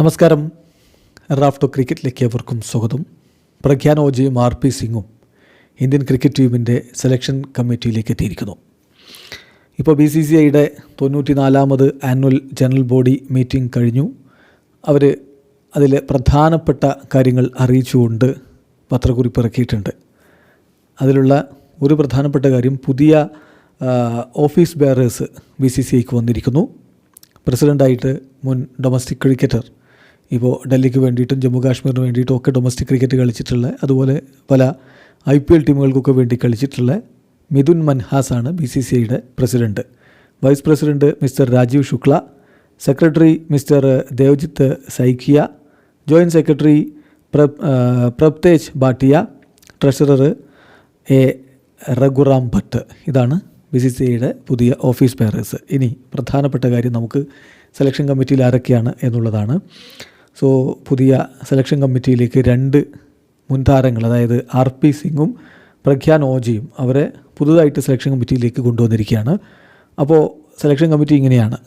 നമസ്കാരം. റാഫ്റ്റോ ക്രിക്കറ്റിലേക്ക് അവർക്കും സ്വാഗതം. പ്രഖ്യാൻ ഓജിയും ആർ പി സിംഗും ഇന്ത്യൻ ക്രിക്കറ്റ് ടീമിന്റെ സെലക്ഷൻ കമ്മിറ്റിയിലേക്ക് എത്തിയിരിക്കുന്നു. ഇപ്പോൾ ബി സി സി ഐയുടെ തൊണ്ണൂറ്റി നാലാമത് ആനുവൽ ജനറൽ ബോഡി മീറ്റിംഗ് കഴിഞ്ഞു. അവർ അതിൽ പ്രധാനപ്പെട്ട കാര്യങ്ങൾ അറിയിച്ചുകൊണ്ട് പത്രക്കുറിപ്പ് ഇറക്കിയിട്ടുണ്ട്. അതിലുള്ള ഒരു പ്രധാനപ്പെട്ട കാര്യം പുതിയ office bearers B C C ഐക്ക് വന്നിരിക്കുന്നു. പ്രസിഡന്റായിട്ട് മുൻ ഡൊമസ്റ്റിക് ക്രിക്കറ്റർ ഇപ്പോൾ ഡൽഹിക്ക് വേണ്ടിയിട്ടും ജമ്മു കാശ്മീരിന് വേണ്ടിയിട്ടും ഒക്കെ ഡൊമസ്റ്റിക് ക്രിക്കറ്റ് കളിച്ചിട്ടുള്ള അതുപോലെ പല ഐ പി എൽ ടീമുകൾക്കൊക്കെ വേണ്ടി കളിച്ചിട്ടുള്ള മിഥുൻ മൻഹാസ് ആണ് ബി സി സി ഐയുടെ president vice president mister Rajeev Shukla secretary mister Devajit Saikia joint secretary Prabhtej Bhatia treasurer A Raghuram Bhat. ഇതാണ് ബി സി സി ഐയുടെ പുതിയ ഓഫീസ് പേരേഴ്സ് ഇനി പ്രധാനപ്പെട്ട കാര്യം നമുക്ക് സെലക്ഷൻ കമ്മിറ്റിയിൽ ആരൊക്കെയാണ് എന്നുള്ളതാണ്. സോ പുതിയ സെലക്ഷൻ കമ്മിറ്റിയിലേക്ക് രണ്ട് മുൻതാരങ്ങൾ അതായത് ആർ പി സിംഗും പ്രഖ്യാൻ ഓജിയും അവരെ പുതുതായിട്ട് സെലക്ഷൻ കമ്മിറ്റിയിലേക്ക് കൊണ്ടുവന്നിരിക്കുകയാണ്. അപ്പോൾ സെലക്ഷൻ കമ്മിറ്റി ഇങ്ങനെയാണ്.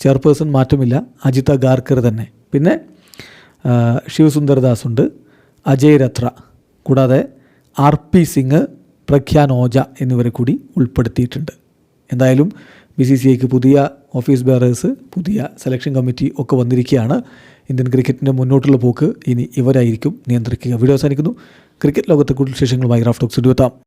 ചെയർപേഴ്സൺ മാറ്റമില്ല അജിത ഗാർക്കർ തന്നെ. പിന്നെ ശിവസുന്ദരദാസ് ഉണ്ട് അജയ് രത്ര. കൂടാതെ ആർ പി സിംഗ് പ്രഖ്യാൻ ഓജ എന്നിവരെ കൂടി ഉൾപ്പെടുത്തിയിട്ടുണ്ട്. എന്തായാലും ബി സി സി ഐക്ക് പുതിയ ഓഫീസ് ബെയറേഴ്സ് പുതിയ സെലക്ഷൻ കമ്മിറ്റി ഒക്കെ വന്നിരിക്കുകയാണ്. ഇന്ത്യൻ ക്രിക്കറ്റിന്റെ മുന്നോട്ടുള്ള പോക്ക് ഇനി ഇവരായിരിക്കും നിയന്ത്രിക്കുക. വീഡിയോ അവസാനിക്കുന്നു. ക്രിക്കറ്റ് ലോകത്തെ കൂടുതൽ വിശേഷങ്ങളുമായി റാഫ്റ്റോക്സ് എത്താം